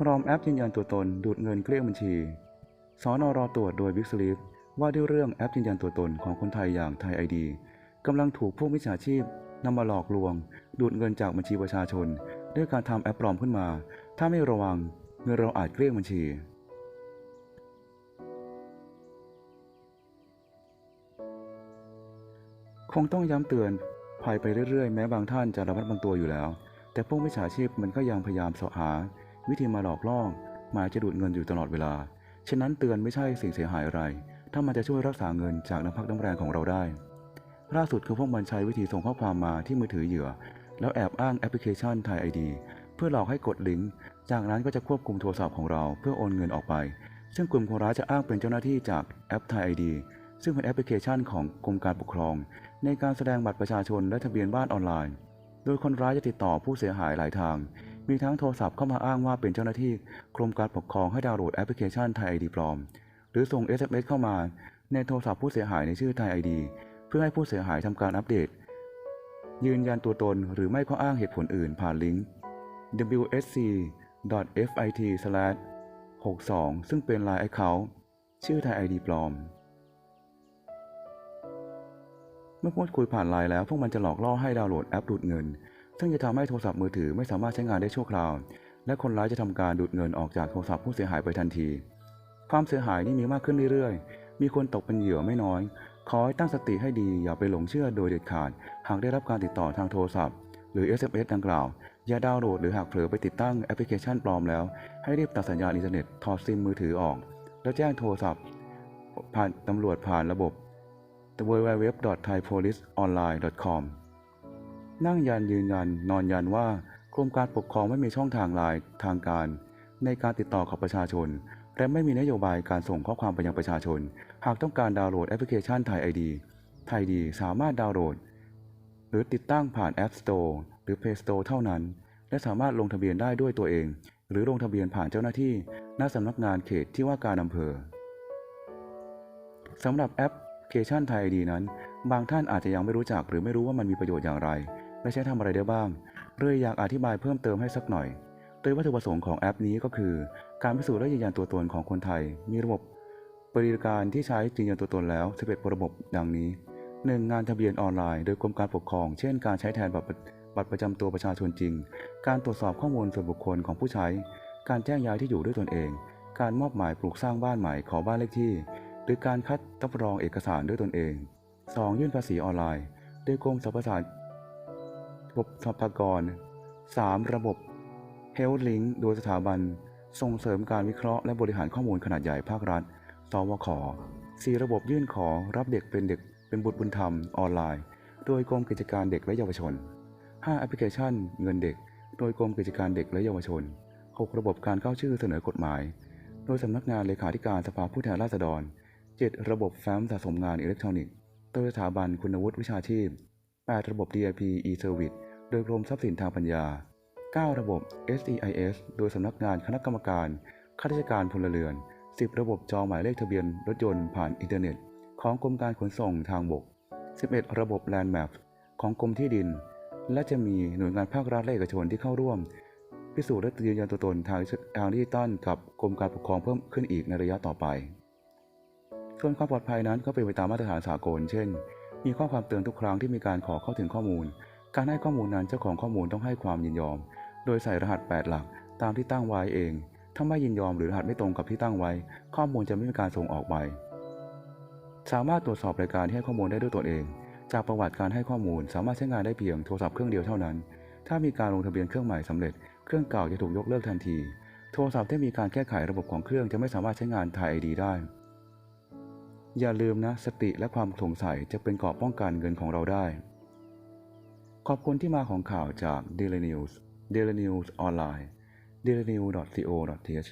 พร้อมแอปยืนยันตัวตนดูดเงินเกลี้ยงบัญชีสอนอรอตรวจโดยบิ๊กสลีฟว่าด้วยเรื่องแอปยืนยันตัวตนของคนไทยอย่างไทยไอดีกำลังถูกพวกมิจฉาชีพนำมาหลอกลวง ดูดเงินจากบัญชีประชาชน ด้วยการทำแอปปลอมขึ้นมา ถ้าไม่ระวังเงินเราอาจเกลี้ยงบัญชี คงต้องย้ำเตือนภัยไปเรื่อยๆ แม้บางท่านจะระมัดระวังตัวอยู่แล้ว แต่พวกมิจฉาชีพมันก็ยังพยายามเสาะหา วิธีมาหลอกล่อหมายจะดูดเงินอยู่ตลอดเวลา ฉะนั้นเตือนไม่ใช่สิ่งเสียหายอะไร ถ้ามันจะช่วยรักษาเงินจากน้ำพักน้ำแรงของเราได้ ล่าสุดคือพวกมันใช้วิธีส่งข้อความมาที่มือถือเหยื่อ แล้วแอบอ้างแอปพลิเคชันไทยไอดีเพื่อหลอกให้กดลิงก์ จากนั้นก็จะควบคุมโทรศัพท์ของเราเพื่อโอนเงินออกไป ซึ่งกลุ่มคนร้ายจะอ้างเป็นเจ้าหน้าที่จากแอปไทยไอดีซึ่งเป็นแอปพลิเคชันของกรมการปกครอง ในการแสดงบัตรประชาชนและทะเบียนบ้านออนไลน์ โดยคนร้ายจะติดต่อผู้เสียหายหลายทาง มีทั้งโทรศัพท์เข้ามาอ้างว่าเป็นเจ้าหน้าที่กรมการปกครองให้ดาวน์โหลดแอปพลิเคชันไทยไอดีปลอม หรือส่ง SMS เข้ามาในโทรศัพท์ผู้เสียหายในชื่อไทยไอดีเพื่อให้ผู้เสียหายทำการอัปเดต ยืนยันตัวตนหรือไม่ก็อ้างเหตุผลอื่นผ่านลิงก์ wsc.fit/62 ซึ่งเป็น Line Account ชื่อไทย ID ปลอมเมื่อพูดคุยผ่านไลน์แล้วพวกมันจะหลอกล่อให้ดาวน์โหลดแอปดูดเงิน ซึ่งจะทำให้โทรศัพท์มือถือไม่สามารถใช้งานได้ชั่วคราว และคนร้ายจะทำการดูดเงินออกจากโทรศัพท์ผู้เสียหายไปทันที ความเสียหายนี่มีมากขึ้นเรื่อยๆ มีคนตกเป็นเหยื่อไม่น้อย ขอให้ตั้งสติให้ดีอย่าไปหลงเชื่อโดยเด็ดขาด หากได้รับการติดต่อทางโทรศัพท์ หรือ SMS ดังกล่าว อย่าดาวน์โหลดหรือหากเผลอไปติดตั้งแอปพลิเคชันปลอมแล้ว ให้รีบตัดสัญญาณอินเทอร์เน็ตถอดซิมมือถือออก แล้วแจ้งโทรศัพท์ ผ่านตำรวจผ่านระบบ www.thaipoliceonline.com นั่งยันยืนยัน นอนยันว่ากรมการปกครองไม่มีช่องทางลน์ทางการ ในการติดต่อกับประชาชน และไม่มีนโยบายการส่งข้อความไปยังประชาชน หากต้องการดาวน์โหลดแอปพลิเคชันไทยไอดีไทยดีสามารถดาวน์โหลด หรือติดตั้งผ่าน App Store หรือ Play Store เท่านั้น และสามารถลงทะเบียนได้ด้วยตัวเอง หรือลงทะเบียนผ่านเจ้าหน้าที่ณสำนักงานเขตที่ว่าการอำเภอสำหรับแอปพลิเคชันไทยดีนั้น บางท่านอาจจะยังไม่รู้จักหรือไม่รู้ว่ามันมีประโยชน์อย่างไร และใช้ทำอะไรได้บ้าง เลยอยากอธิบายเพิ่มเติมให้สักหน่อย โดยวัตถุประสงค์ของแอปนี้ก็คือ การพิสูจน์และยืนยันตัวตนของคนไทย มีระบบบริการที่ใช้ยืนยันตัวตนแล้ว11ระบบดังนี้ 1. งานทะเบียนออนไลน์ โดยกรมการปกครอง เช่น การใช้แทนบัตรบัตรประจำตัวประชาชนจริง การตรวจสอบข้อมูลส่วนบุคคลของผู้ใช้ การแจ้งย้ายที่อยู่ด้วยตนเอง การมอบหมายปลูกสร้างบ้านใหม่ขอบ้านเลขที่ หรือการคัดรับรองเอกสารด้วยตนเอง 2. ยื่นภาษีออนไลน์ โดยกรมสรรพสา ระบบสรรพากร 3. ระบบ Health Link โดยสถาบัน ส่งเสริมการวิเคราะห์และบริหารข้อมูลขนาดใหญ่ภาครัฐ สวข 4. ระบบยื่นขอรับเด็กเป็นเด็กเป็นบุตรบุญธรรมออนไลน์ โดยกรมกิจการเด็กและเยาวชน 5. แอปพลิเคชัน เงินเด็ก โดยกรมกิจการเด็กและเยาวชน 6. ระบบการเข้าชื่อเสนอกฎหมาย โดยสำนักงานเลขาธิการสภาผู้แทนราษฎร 7. ระบบแฟ้มสะสมงานอิเล็กทรอนิกส์ โดยสถาบันคุณวุฒิวิชาชีพ 8. ระบบ DIP e-Service โดยกรมทรัพย์สินทางปัญญา 9. ระบบ SEIS โดยสำนักงานคณะกรรมการข้าราชการพลเรือน 10. ระบบจองหมายเลขทะเบียนรถยนต์ผ่านอินเทอร์เน็ต ของกรมการขนส่งทางบก 11. ระบบ Land Map ของกรมที่ดิน และจะมีหน่วยงานภาครัฐและเอกชนที่เข้าร่วม พิสูจน์และยืนยันตัวตนทางทางดิจิตอลกับกรมการปกครองเพิ่มขึ้นอีกในระยะต่อไป ส่วนความปลอดภัยนั้นก็เป็นไปตามมาตรฐานสากล เช่น มีข้อความเตือนทุกครั้งที่มีการขอเข้าถึงข้อมูล การให้ข้อมูลนั้นเจ้าของข้อมูลต้องให้ความยินยอม โดยใส่รหัส 8 หลัก ตามที่ตั้งไว้เอง ถ้าไม่ยินยอมหรือรหัสไม่ตรงกับที่ตั้งไว้ ข้อมูลจะไม่มีการส่งออกไป สามารถตรวจสอบรายการที่ให้ข้อมูลได้ด้วยตัวเอง จากประวัติการให้ข้อมูล สามารถใช้งานได้เพียงโทรศัพท์เครื่องเดียวเท่านั้น ถ้ามีการลงทะเบียนเครื่องใหม่สำเร็จ เครื่องเก่าจะถูกยกเลิกทันที โทรศัพท์ที่มีการแก้ไขระบบของเครื่องจะไม่สามารถใช้งานไทยไอดีได้ อย่าลืมนะ สติและความสงสัยจะเป็นเกราะป้องกันเงินของเราได้ ขอบคุณที่มาของข่าวจาก Daily News Daily News ออนไลน์ dailynews.co.th